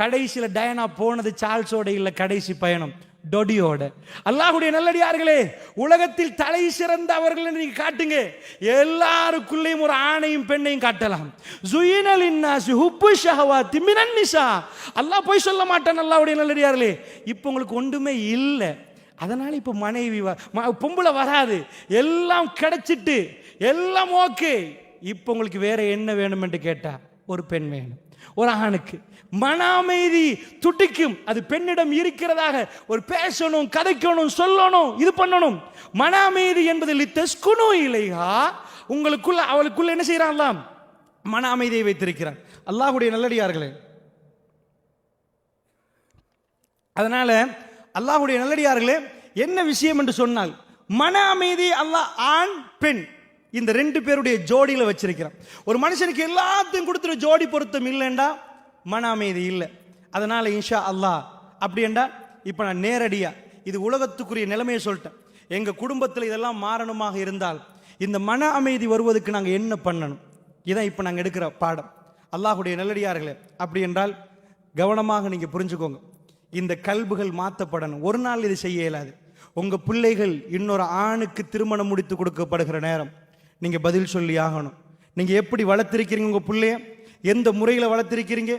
கடைசியில் டயனா போனது சார்ல்ஸோட இல்லை கடைசி பயணம். டொடியோட. அல்லாஹுடைய நல்லடியார்களே உலகத்தில் தலை சிறந்த அவர்கள் நீங்க காட்டுங்க. எல்லாருக்குள்ளேயும் ஒரு ஆணையும் பெண்ணையும் காட்டலாம். ஜுயினல் இன்னாசி ஹுப்பு ஷஹவா மினன் நிசா. அல்லாஹ் போய் சொல்ல மாட்டேன் அல்லாஹ்வுடைய நல்லடியார்களே. இப்போ உங்களுக்கு ஒன்றுமே இல்லை. அதனால இப்போ மனைவி வ- பொம்பளை வராது. எல்லாம் கிடைச்சிட்டு எல்லாம் ஓகே. இப்போ உங்களுக்கு வேற என்ன வேணும் என்று கேட்டா ஒரு பெண் வேணும். ஒரு ஆணுக்கு. மன அமைதி துடிக்கும். அது பெண்ணிடம் இருக்கிறதாக ஒரு பேசணும் கதைக்கணும் சொல்லணும் இது பண்ணணும். மன அமைதி என்பது லித்தஸ்குனு இல்லையா உங்களுக்குள்ள அவளுக்குள்ள என்ன செய்யறாங்களாம் மன அமைதியை வைத்திருக்கிறான். அல்லாஹுடைய நல்லடியார்களே. அதனால அல்லாஹுடைய நல்லடியார்களே என்ன விஷயம் என்று சொன்னால் மன அமைதி அல்லாஹ் ஆண் பெண். இந்த ரெண்டு பேருடைய ஜோடியில் வச்சிருக்கிறேன். ஒரு மனுஷனுக்கு எல்லாத்தையும் கொடுத்துரு ஜோடி பொருத்தம் இல்லைண்டா மன அமைதி இல்லை. அதனால் இன்ஷா அல்லாஹ் அப்படின்டா இப்போ நான் நேரடியாக இது உலகத்துக்குரிய நிலைமையை சொல்லிட்டேன். எங்கள் குடும்பத்தில் இதெல்லாம் மாறணுமாக இருந்தால் இந்த மன அமைதி வருவதற்கு நாங்கள் என்ன பண்ணணும்? இதான் இப்போ நாங்கள் எடுக்கிற பாடம். அல்லாஹுடைய நல்லடியார்களே அப்படி என்றால் கவனமாக நீங்கள் புரிஞ்சுக்கோங்க. இந்த கல்புகள் மாற்றப்படணும் ஒரு நாள் இது செய்ய இயலாது. உங்கள் பிள்ளைகள் இன்னொரு ஆணுக்கு திருமணம் முடித்து கொடுக்கப்படுகிற நேரம். நீங்கள் பதில் சொல்லி ஆகணும். நீங்கள் எப்படி வளர்த்துருக்கிறீங்க உங்கள் பிள்ளைய? எந்த முறையில் வளர்த்துருக்கிறீங்க?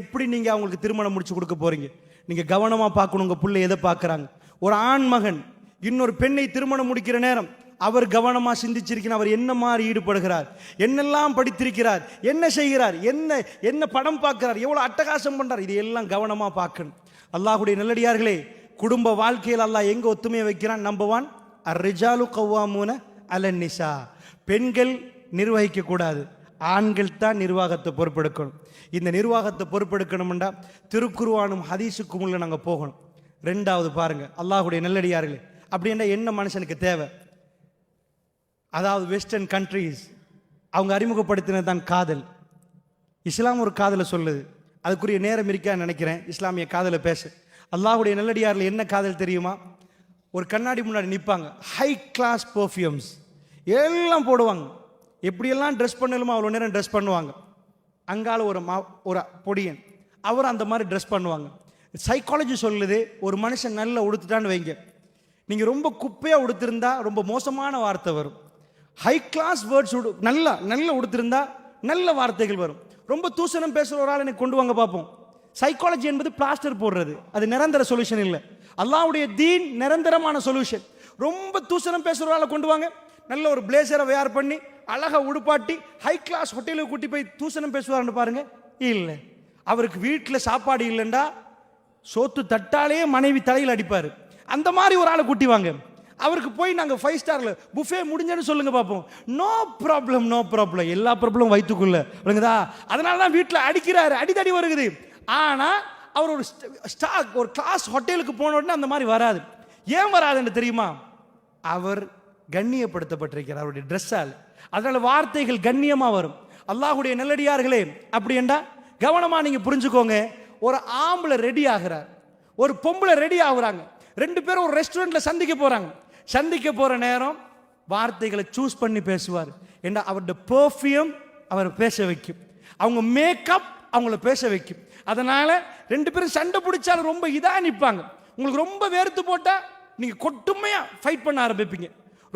எப்படி நீங்கள் அவங்களுக்கு திருமணம் முடிச்சு கொடுக்க போகிறீங்க நீங்கள் கவனமாக பார்க்கணும் உங்கள் பிள்ளை எதை பார்க்குறாங்க. ஒரு ஆண் மகன் இன்னொரு பெண்ணை திருமணம் முடிக்கிற நேரம் அவர் கவனமாக சிந்திச்சிருக்கிறார் அவர் என்ன மாதிரி ஈடுபடுகிறார்? என்னெல்லாம் படித்திருக்கிறார்? என்ன செய்கிறார்? என்ன என்ன படம் பார்க்கிறார்? எவ்வளோ அட்டகாசம் பண்ணுறார் இதையெல்லாம் கவனமாக பார்க்கணும். அல்லாஹுடைய நல்லடியார்களே குடும்ப வாழ்க்கையில் அல்லாஹ் எங்க ஒத்துமையை வைக்கிறான்? நம்பர் ஒன் அர்ரிஜாலு கவ்வாமூன அலன் நிஷா பெண்கள் நிர்வகிக்கக்கூடாது ஆண்கள் தான் நிர்வாகத்தை பொறுப்பெடுக்கணும். இந்த நிர்வாகத்தை பொறுப்பெடுக்கணும்டா திருக்குருவானும் ஹதீஸுக்கும் உள்ள நாங்கள் போகணும். ரெண்டாவது பாருங்க அல்லாஹுடைய நல்லடியார்களே. அப்படின்னா என்ன மனுஷனுக்கு தேவை? அதாவது வெஸ்டர்ன் கண்ட்ரீஸ் அவங்க அறிமுகப்படுத்தினது தான் காதல். இஸ்லாம் ஒரு காதலை சொல்லுது. அதுக்குரிய நேரம் இருக்கான்னு நினைக்கிறேன். இஸ்லாமிய காதலை பேச. அல்லாஹுடைய நல்லடியாரில் என்ன காதல் தெரியுமா? ஒரு கண்ணாடி முன்னாடி நிற்பாங்க ஹை கிளாஸ் பர்ஃப்யூம்ஸ் எல்லாம் போடுவாங்க. எப்படியெல்லாம் ட்ரெஸ் பண்ணலுமோ அவ்வளோ நேரம் ட்ரெஸ் பண்ணுவாங்க. அங்கால ஒரு மா ஒரு பொடியன். அவர் அந்த மாதிரி ட்ரெஸ் பண்ணுவாங்க. சைக்காலஜி சொல்லுது ஒரு மனுஷன் நல்லா உடுத்துட்டான்னு வைங்க. நீங்கள் ரொம்ப குப்பையாக உடுத்திருந்தா ரொம்ப மோசமான வார்த்தை வரும். ஹை கிளாஸ் வேர்ட்ஸ் உடு நல்லா நல்லா உடுத்திருந்தா நல்ல வார்த்தைகள் வரும். ரொம்ப தூசணம் பேசுகிற ஒரு ஆள் எனக்கு கொண்டு வாங்க பார்ப்போம். சைக்காலஜி என்பது பிளாஸ்டர் போடுறது. அது நிரந்தர சொல்யூஷன் இல்லை. அல்லாவுடைய தீன் நிரந்தரமான சொல்யூஷன் ரொம்ப தூசணம் பேசுகிற ஆளை கொண்டு வாங்க. நல்ல ஒரு பிளேசரை வேர் பண்ணி அழகாக உடுப்பாட்டி ஹை கிளாஸ் ஹோட்டலுக்கு கூட்டி போய் தூசணம் பேசுவாருன்னு பாருங்க. இல்லை. அவருக்கு வீட்டில் சாப்பாடு இல்லைண்டா சோத்து தட்டாலே மனைவி தலையில் அடிப்பார். அந்த மாதிரி ஒரு ஆளை கூட்டி வாங்க. அவருக்கு போய் நாங்கள் ஃபைவ் ஸ்டாரில் புஃபே முடிஞ்சேன்னு சொல்லுங்க பார்ப்போம் நோ ப்ராப்ளம் நோ ப்ராப்ளம் எல்லா ப்ராப்ளம் வயிற்றுக்குள்ள விளங்குதா? அதனால தான் வீட்டில் அடிக்கிறாரு. அடித்தடி வருகுது. ஆனால் அவர் ஒரு ஸ்டாக் ஒரு கிளாஸ் ஹோட்டலுக்கு போன உடனே அந்த மாதிரி வராது. ஏன் வராதுன்னு தெரியுமா? அவர் கண்ணியப்படுத்தப்பட்டிருக்கிறார் அவருடைய ட்ரெஸ்ஸால் அதனால் வார்த்தைகள் கண்ணியமாக வரும். அல்லாஹுடைய நல்லடியார்களே அப்படி என்றா நீங்கள் புரிஞ்சுக்கோங்க. ஒரு ஆம்பளை ரெடி ஆகிறார். ஒரு பொம்பளை ரெடி ஆகுறாங்க. ரெண்டு பேரும் ஒரு ரெஸ்டாரண்ட்டில் சந்திக்க போகிறாங்க சந்திக்க போகிற நேரம் வார்த்தைகளை சூஸ் பண்ணி பேசுவார். ஏன்னா அவருடைய பெர்ஃப்யூம் அவரை பேச வைக்கும். அவங்க மேக்கப் அவங்கள பேச வைக்கும். அதனால் ரெண்டு பேரும் சண்டை பிடிச்சாலும் ரொம்ப இதாக நிற்பாங்க உங்களுக்கு ரொம்ப வேர்த்து போட்டால் நீங்கள் கொட்டுமையாக ஃபைட் பண்ண ஆரம்பிப்பீங்க.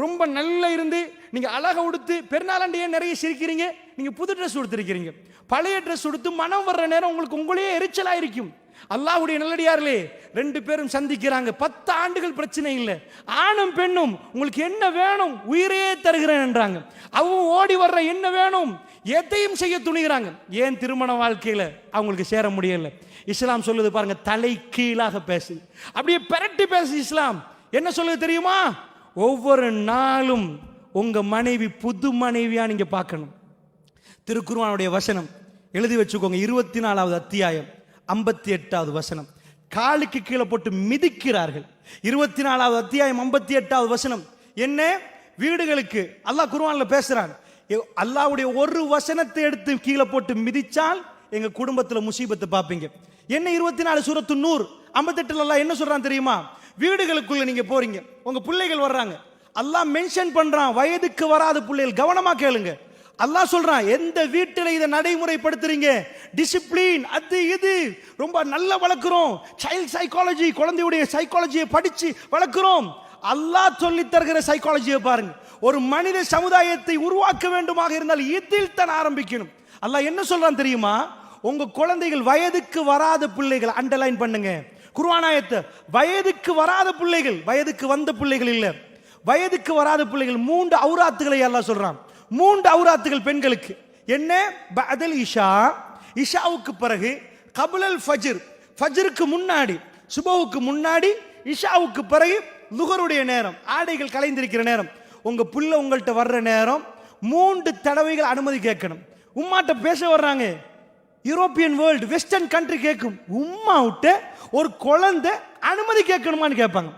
ரொம்ப நல்லா இருந்து நீங்கள் அழகை உடுத்து பெருநாளாண்டையே நிறைய சிரிக்கிறீங்க. நீங்கள் புது ட்ரெஸ் உடுத்திருக்கிறீங்க. பழைய ட்ரெஸ் உடுத்து மனம் வர்ற நேரம் உங்களுக்கு உங்களையே எரிச்சலாக இருக்கும் அல்லாஹுடைய நல்லடியார்களே ரெண்டு பேரும் சந்திக்கிறாங்க. பத்து ஆண்டுகள் பிரச்சனை இல்லை. ஆணும் பெண்ணும் உங்களுக்கு என்ன வேணும்? உயிரையே தருகிறேன் என்றாங்க. அவங்க ஓடி வர்ற என்ன வேணும்? எதையும் செய்ய துணிகிறாங்க. ஏன் திருமண வாழ்க்கையில் அவங்களுக்கு சேர முடியல? இஸ்லாம் சொல்லுது பாருங்க தலை கீழாக பேசு. அப்படியே பெரட்டி பேசு இஸ்லாம். என்ன சொல்லுது தெரியுமா? ஒவ்வொரு நாளும் உங்க மனைவி புது மனைவியா நீங்க பார்க்கணும். திருக்குருவானுடைய வசனம் எழுதி வச்சுக்கோங்க இருபத்தி நாலாவது அத்தியாயம் ஐம்பத்தி எட்டாவது வசனம். காலுக்கு கீழே போட்டு மிதிக்கிறார்கள். இருபத்தி நாலாவது அத்தியாயம் ஐம்பத்தி எட்டாவது வசனம். என்ன? வீடுகளுக்கு அல்லாஹ் குருவானில் பேசுறான். அல்லாவுடைய ஒரு வசனத்தை எடுத்து கீழே போட்டு மிதிச்சால் எங்க குடும்பத்துல முசீபத்தை பார்ப்பீங்க. என்ன இருபத்தி நாலு சூரத்து நூறு ஐம்பத்தெட்டுல எல்லாம் என்ன சொல்றான் தெரியுமா? வீடுகளுக்குள்ள நீங்க போறீங்க. உங்க பிள்ளைகள் வர்றாங்க. அல்லாஹ் மென்ஷன் பண்றான். வயதுக்கு வராத பிள்ளைகள். கவனமா கேளுங்க. அல்லாஹ் சொல்றான் எந்த வீட்டில் இதை நடைமுறைப்படுத்துறீங்க? டிசிப்ளின் அது இது. ரொம்ப நல்லா வளர்க்குறோம். சைல்ட் சைக்காலஜி குழந்தையுடைய சைக்காலஜியை படிச்சு வளர்க்குறோம். அல்லாஹ் சொல்லி தருகிற சைக்காலஜியை பாருங்க. ஒரு மனித சமுதாயத்தை உருவாக்க வேண்டுமாக இருந்தால் இதில் தான் ஆரம்பிக்கணும். அல்லாஹ் என்ன சொல்றான் தெரியுமா? உங்க குழந்தைகள் வயதுக்கு வராத பிள்ளைகள் அண்டர்லைன் பண்ணுங்க. குர்வானாயத்தை வயதுக்கு வராத பிள்ளைகள் வயதுக்கு வந்த பிள்ளைகள் இல்லை. வயதுக்கு வராத பிள்ளைகள் மூன்று அவுராத்துகளை எல்லாம் சொல்றான். மூன்று அவுராத்துகள் பெண்களுக்கு. என்ன? பஅதல் இஷா. இஷாவுக்கு பிறகு கபுலல் ஃபஜ்ர். ஃபஜ்ருக்கு முன்னாடி சுபவுக்கு முன்னாடி இஷாவுக்கு பிறகு லுகருடைய நேரம் ஆடைகள் கலைந்திருக்கிற நேரம். உங்கள் புள்ள உங்கள்கிட்ட வர்ற நேரம் மூன்று தடவைகள் அனுமதி கேட்கணும். உம்மாட்ட பேச வர்றாங்க. யூரோப்பியன் வேர்ல்டு வெஸ்டர்ன் கண்ட்ரி கேட்கும். உம்மா விட்டு ஒரு குழந்தை அனுமதி கேட்கணுமான்னு கேட்பாங்க.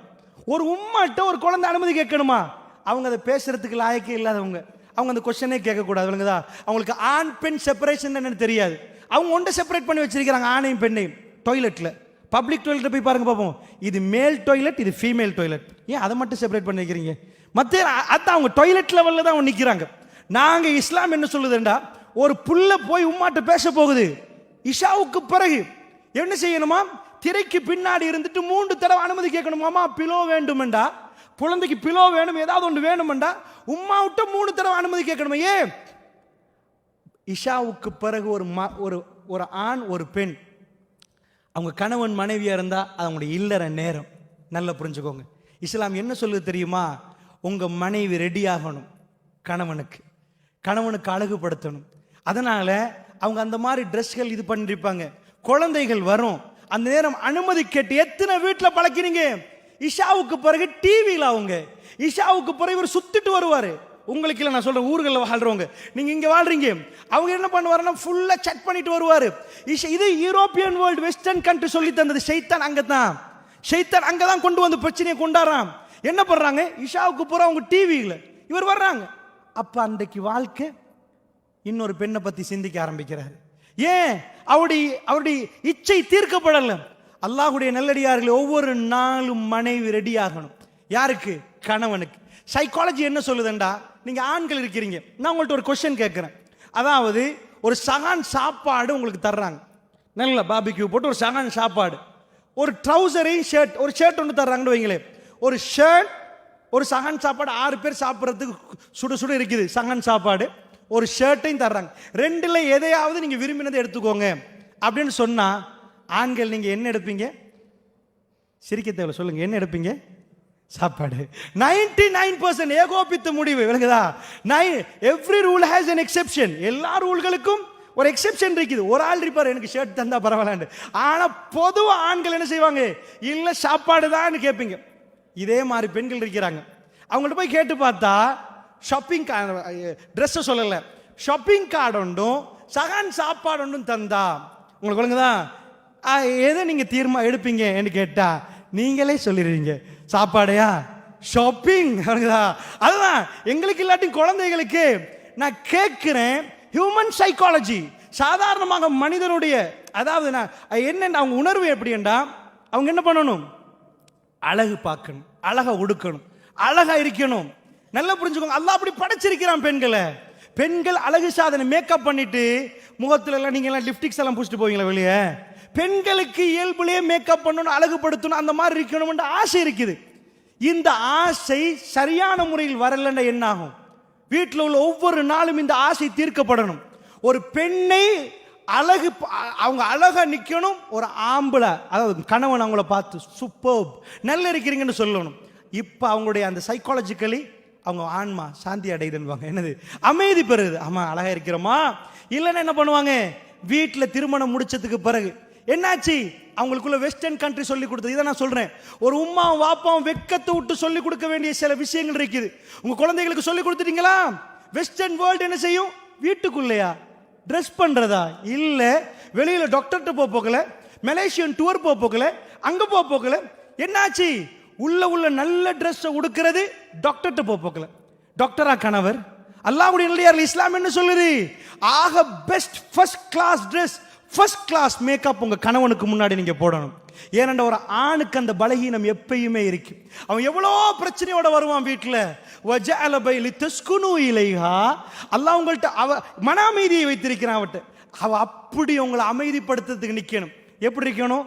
ஒரு உம்மாட்ட ஒரு குழந்தை அனுமதி கேட்கணுமா? அவங்க அதை பேசுறதுக்கு லாயக்கே இல்லாதவங்க. அவங்க அந்த கொஸ்டனே கேட்கக்கூடாது விளங்குதா? அவங்களுக்கு ஆண் பெண் செப்பரேஷன் என்னன்னு தெரியாது. அவங்க ஒன்றை செப்பரேட் பண்ணி வச்சிருக்கிறாங்க ஆணையும் பெண்ணையும். டொய்லெட்டில் பப்ளிக் டொய்லெட்டை போய் பாருங்க பார்ப்போம் இது மேல் டாய்லெட் இது ஃபீமேல் டாய்லெட் ஏன் அதை மட்டும் செப்பரேட் பண்ணி வைக்கிறீங்க? மற்ற அதான் அவங்க டொய்லெட் லெவலில் தான் அவங்க நிற்கிறாங்க நாங்கள் இஸ்லாம் என்ன சொல்லுதுண்டா ஒரு புள்ள போய் உம்மாட்ட பேச போகுது. இஷாவுக்கு பிறகு என்ன செய்யணுமா? திரைக்கு பின்னாடி இருந்துட்டு மூன்று தடவை அனுமதி கேட்கணுமாமா பிலோ வேண்டுமெண்டா? குழந்தைக்கு பிலோ வேணும் ஏதாவது ஒன்று வேணுமெண்டா? உம்மா விட்ட மூணு தடவை அனுமதி கேட்கணுமா? ஏன் இஷாவுக்கு பிறகு ஒரு ம ஒரு ஒரு ஆண் ஒரு பெண். அவங்க கணவன் மனைவியாக இருந்தால் அது அவங்களுடைய இல்லற நேரம். நல்லா புரிஞ்சுக்கோங்க. இஸ்லாம் என்ன சொல்லுது தெரியுமா? உங்கள் மனைவி ரெடி ஆகணும் கணவனுக்கு. கணவனுக்கு அழகுபடுத்தணும். அதனால் அவங்க அந்த மாதிரி ட்ரெஸ்கள் இது பண்ணிருப்பாங்க. குழந்தைகள் வரும். அந்த நேரம் அனுமதி கேட்டு எத்தனை வீட்டில் பழக்கிறீங்க? இஷாவுக்கு பிறகு டிவியில் அவங்க. இஷாவுக்கு பிறகு இவர் சுத்திட்டு வருவார். உங்களுக்கு இல்லை நான் சொல்கிறேன் ஊர்களில் வாழ்கிறவங்க நீங்கள் இங்கே வாழ்றீங்க. அவங்க என்ன பண்ணுவாருன்னா ஃபுல்லாக செக் பண்ணிட்டு வருவார். இஷ- இது யூரோப்பியன் வேர்ல்டு வெஸ்டர்ன் கண்ட்ரி சொல்லி தந்தது. ஷைத்தான் அங்கே தான் ஷைத்தான் அங்கே தான் கொண்டு வந்து பிரச்சனையை கொண்டாடுறான். என்ன பண்ணுறாங்க இஷாவுக்கு பூரா அவங்க டிவியில் இவர் வர்றாங்க. அப்போ அன்றைக்கு வாழ்க்கை இன்னொரு பெண்ணை பற்றி சிந்திக்க ஆரம்பிக்கிறார். ஏன்? அவருடைய அவருடைய இச்சை தீர்க்கப்படல. அல்லாஹுடைய நல்லடியார்கள் ஒவ்வொரு நாளும் மனைவி ரெடி ஆகணும். யாருக்கு? கணவனுக்கு. சைக்காலஜி என்ன சொல்லுதுண்டா? நீங்கள் ஆண்கள் இருக்கிறீங்க. நான் உங்கள்கிட்ட ஒரு கொஸ்டின் கேட்குறேன். அதாவது ஒரு சகான் சாப்பாடு உங்களுக்கு தர்றாங்க. நல்ல பாபிக்யூ போட்டு ஒரு சகான் சாப்பாடு. ஒரு ட்ரௌசரையும் ஷர்ட் ஒரு ஷர்ட் ஒன்று தர்றாங்கன்னு வைங்களேன். ஒரு ஷர்ட் ஒரு சகன் சாப்பாடு ஆறு பேர் சாப்பிட்றதுக்கு சுடு சுடு இருக்குது. சகன் சாப்பாடு ஒரு ஷர்ட்டையும் தர்றாங்க. ரெண்டில் எதையாவது நீங்கள் விரும்பினதை எடுத்துக்கோங்க. அப்படின்னு சொன்னால் ஆண்கள் நீங்கள் என்ன எடுப்பீங்க? சிரிக்க தேவை சொல்லுங்க. என்ன எடுப்பீங்க? சாப்பாடு. நைன்டி நைன் பர்சன்ட் ஏகோபித்த முடிவு. விளங்குதா? Nine every rule has an exception எல்லா ரூல்களுக்கும் ஒரு எக்ஸெப்ஷன் இருக்குது. ஒரு ஆள் இருப்பார் எனக்கு ஷர்ட் தந்தால் பரவாயில்லன்னு ஆனால் பொதுவாக ஆண்கள் என்ன செய்வாங்க? இல்லை சாப்பாடு தான் கேட்பீங்க. இதே மாதிரி பெண்கள் இருக்கிறாங்க. அவங்கள்ட்ட போய் கேட்டு பார்த்தா ஷாப்பிங் ட்ரெஸ்ஸை சொல்லலை. ஷாப்பிங் கார்டு ஒன்றும் சகான் சாப்பாடு ஒன்றும் தந்தா. உங்களுக்கு ஒழுங்குதான் ஆ, எதை நீங்கள் தீர்மா எடுப்பீங்கன்னு கேட்டால் நீங்களே சொல்லிடுறீங்க. சாப்பாடையா? ஷாப்பிங் அதுதான் எங்களுக்கு இல்லாட்டி குழந்தைகளுக்கு நான் கேட்குறேன் ஹியூமன் சைக்காலஜி சாதாரணமாக மனிதனுடைய அதாவது நான் என்ன அவங்க உணர்வு எப்படின்னா அவங்க என்ன பண்ணணும்? அழகு பார்க்கணும். அழகா உடுக்கணும். அழகா இருக்கணும். நல்லா புரிஞ்சுக்கோங்க. அல்லா அப்படி படைச்சிருக்கிறான் பெண்களை. பெண்கள் அழகு சாதனை மேக்கப் பண்ணிட்டு முகத்துல எல்லாம் நீங்க எல்லாம் லிப்டிக்ஸ் எல்லாம் பூச்சிட்டு போவீங்களா வெளியே? பெண்களுக்கு இயல்புலேயே மேக்கப் பண்ணணும் அழகுபடுத்தணும் அந்த மாதிரி இருக்கணும்ன்ற ஆசை இருக்குது. இந்த ஆசை சரியான முறையில் வரலன்னா என்ன ஆகும் வீட்டில் உள்ள ஒவ்வொரு நாளும் இந்த ஆசை தீர்க்கப்படணும். ஒரு பெண்ணை அழகு அவங்க அழகாக நிற்கணும் ஒரு ஆம்பளை அதாவது கணவன் அவங்கள பார்த்து சூப்பர் நல்லா இருக்கிறீங்கன்னு சொல்லணும். இப்போ அவங்களுடைய அந்த சைக்காலஜிக்கலி அவங்க ஆன்மா சாந்தி அடையுதுன்னுவாங்க. என்னது? அமைதி பெறுது. ஆமாம் அழகாக இருக்கிறோமா? இல்லைன்னா என்ன பண்ணுவாங்க? வீட்டில் திருமணம் முடிச்சதுக்கு பிறகு என்னாச்சு? அவங்களுக்குள்ள வெஸ்டர்ன் கண்ட்ரி சொல்லி கொடுத்தது. இதை நான் சொல்கிறேன் ஒரு உம்மாவும் வாப்பாவும் வெக்கத்தை விட்டு சொல்லி கொடுக்க வேண்டிய சில விஷயங்கள் இருக்குது. உங்கள் குழந்தைகளுக்கு சொல்லி கொடுத்துட்டீங்களா? வெஸ்டர்ன் வேர்ல்டு என்ன செய்யும்? வீட்டுக்குள்ளேயா? ட்ரெஸ் பண்ணுறதா இல்லை. வெளியில் டாக்டர்கிட்ட போக போகல. மலேசியன் டூர் போக போகல. அங்கே போக போகல. என்னாச்சு? உள்ள உள்ள நல்ல ட்ரெஸ்ஸை உடுக்கிறது டாக்டர்கிட்ட போக போகல. டாக்டரா கணவர் அல்லாவுடைய இஸ்லாம் என்ன சொல்லுது. ஆக best first class dress first class makeup உங்கள் கணவனுக்கு முன்னாடி நீங்கள் போடணும். ஏனென்ற ஒரு ஆணுக்கு அந்த பலகீனம் எப்பயுமே இருக்கு அவன் எவ்வளோ பிரச்சனையோட வருவான் வீட்டில்? வஜஅல பைலி தஸ்குனு இலைஹா. அல்லாஹ் உங்கள்கிட்ட அவ மன அமைதியை வைத்திருக்கிறான் அவட்ட அவள் அப்படி உங்களை அமைதிப்படுத்துறதுக்கு நிற்கணும் எப்படி இருக்கணும்